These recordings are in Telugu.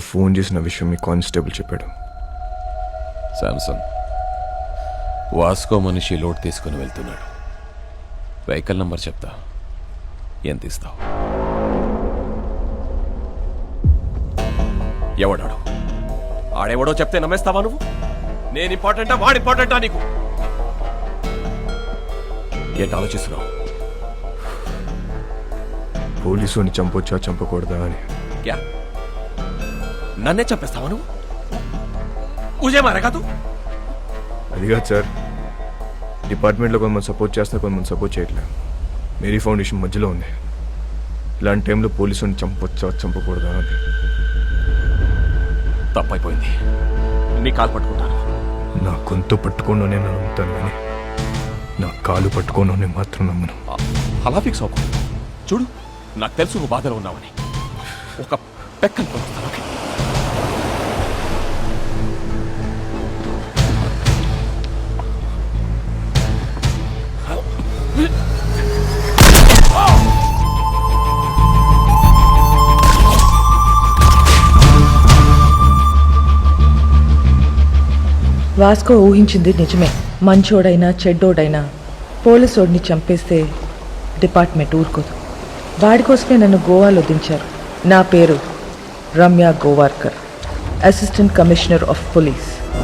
ఫోన్ చేసిన విషయం మీ కానిస్టేబుల్ చెప్పాడు. శాంసంగ్ వాస్కో మనిషి లోడ్ తీసుకుని వెళ్తున్నాడు. వెహికల్ నంబర్ చెప్తా. ఎంత ఇస్తావు ఎవడాడు? ఆడెవడో చెప్తే నమ్మేస్తావా నువ్వు? నేను ఇంపార్టెంటా వాడు ఇంపార్టెంటా నీకు? ఏంటి ఆలోచిస్తున్నావు? పోలీసుని చంపొచ్చా చంపకూడదా అని. క్యా? నన్నే చంపేస్తావా నువ్వు? ఉజే మారేగా తూ అది కాదు సార్. డిపార్ట్మెంట్లో కొంతమంది సపోర్ట్ చేస్తా కొంతమంది సపోర్ట్ చేయట్లేదు మేరీ ఫౌండేషన్ మధ్యలో ఉంది. ఇలాంటి టైంలో పోలీసుని చంపొచ్చా చంపకూడదా అని. తప్పైపోయింది. నీ కాలు పట్టుకుంటాను. నా గొంతు పట్టుకోను నేను నమ్ముతాను కానీ నా కాలు పట్టుకోను నేను మాత్రం నమ్మను. అలా ఫిక్స్ అవ్వకు. చూడు నాకు తెలుసు నువ్వు బాధలో ఉన్నావని. ఒక పెక్కను కొనుస్తాను వాస్కో ఊహించింది నిజమే. మంచోడైనా చెడ్డోడైనా పోలీసోడిని చంపేస్తే డిపార్ట్మెంట్ ఊరుకోదు. వాడి కోసమే నన్ను గోవాలో దించారు. నా పేరు Ramya Gowarkar assistant commissioner of police.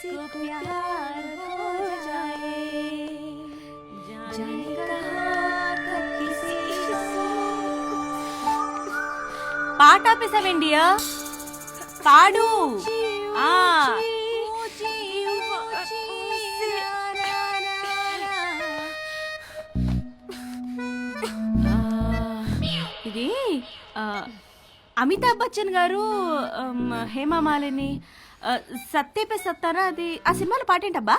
किसी को प्यार हो जाए जाने कहाँ कब किसी से పాట ఆపేసావేండియా పాడు ఆ ఆ, ఇది ఆ, అమితాబ్ బచ్చన్ గారు ఆమ్, హేమా మాలిని సత్తే పే సత్తారా అది ఆ సినిమాలో పాట ఏంటబ్బా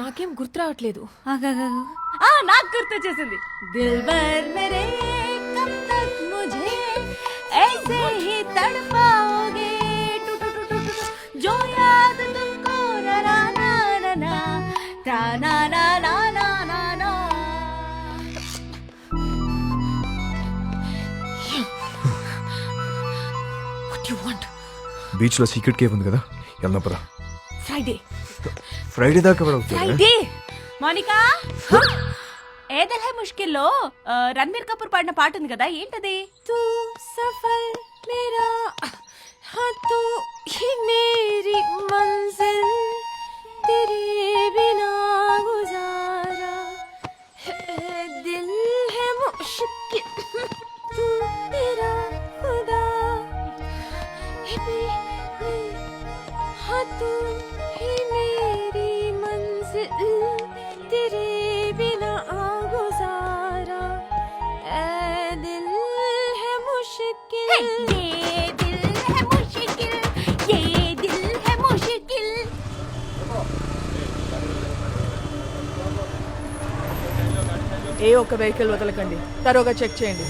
నాకేం గుర్తు రావట్లేదు. నాకు గుర్తు వచ్చేసింది. దిల్బర్ మెరే కబ్ తక్ ముఝే నా ही నా जो याद యు వాంట్ బీచ్లో సీక్రెట్ కేవ్ ఉంది కదా వెళ్దాం పదా ఫ్రైడే ఫ్రైడే దాకా కూడా అవుతుంది ఫ్రైడే మోనికా ఏ దిల్ హై ముష్కిల్లో ఆ, రణబీర్ కపూర్ పాడిన పాట ఉంది కదా ఏంటది తూ సఫర్ మేరా हाँ तू ही मेरी मंजिल तेरे बिना गुजारा है दिल है मुश्किल ఏ ఒక్క వెహికల్ వదలకండి. తరోగా చెక్ చేయండి.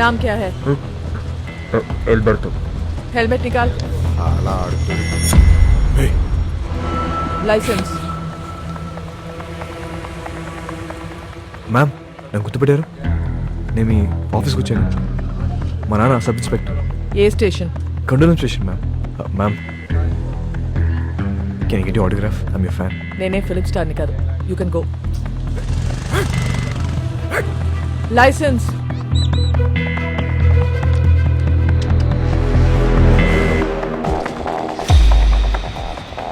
నామ్ క్యా హై? ఎల్బర్టో. హెల్మెట్ నికాల్. అలా ఆడుతుంది లైసెన్స్. మ్యామ్ నన్ను గుర్తుపెట్టారు నేను మీ ఆఫీస్కి వచ్చాను మా నాన్న sub inspector A station Candolim station ma'am ma'am can get autograph I'm you fan నేనే ఫిలిప్ స్టార్ని కాదు యూ కెన్ గో లైసెన్స్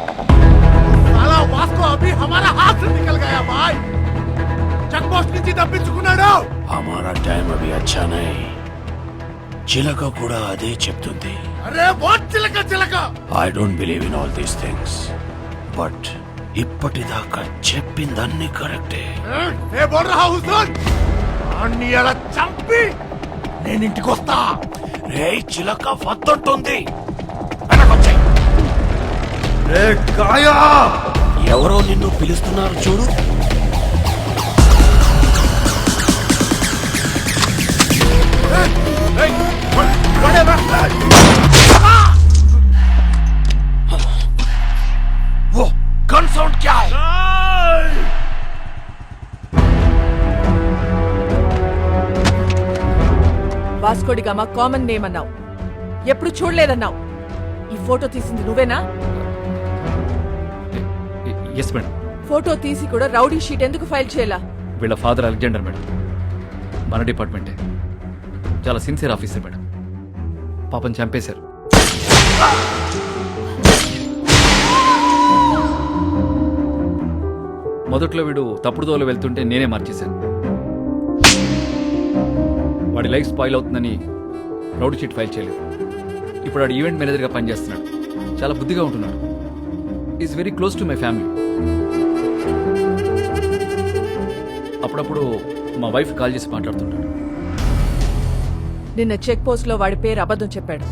साला वास्को अभी हमारा हाथ से निकल गया भाई चेक पोस्ट నుంచి తప్పించుకున్నాడు हमारा टाइम अभी अच्छा नहीं చిలక కూడా అదే చెప్తుంది అరే వాట్ చిలక చిలక I don't believe in all these things but ఇప్పటిదాకా చెప్పిందన్నీ కరెక్టే ఏ బోల్ రహా హుసన్ అన్ని అలా చంపి నేను ఇంటికి వస్తా రే చిలక వద్దంటుంది వెనకొచ్చేయ్. రే కాయా ఎవరో నిన్ను పిలుస్తున్నారు చూడు గామా కామన్ నేమ్ అన్నావు. ఎప్పుడు చూడలేదన్నావు. ఈ ఫోటో తీసింది నువ్వేనా? ఎస్ మేడం ఫోటో తీసి కూడా రౌడీ షీట్ ఎందుకు ఫైల్ చేయాలా? వీళ్ళ ఫాదర్ అలెగ్జాండర్ మేడం మన డిపార్ట్మెంటే. చాలా సిన్సియర్ ఆఫీసర్ మేడం పాపం చంపేశారు. మొదట్లో వీడు తప్పుడు దోవలో వెళ్తుంటే నేనే మార్చేశాను. వాడి లైఫ్ స్పాయిల్ అవుతుందని రౌడ్ షీట్ ఫైల్ చేయలేదు. ఇప్పుడు ఆడు ఈవెంట్ మేనేజర్గా పనిచేస్తున్నాడు. చాలా బుద్ధిగా ఉంటున్నాడు. Is very close to my family అప్పుడప్పుడు మా వైఫ్ కాల్ చేసి మాట్లాడుతుంటాడు. నిన్న చెక్ పోస్ట్లో వాడి పేరు అబద్ధం చెప్పాడు.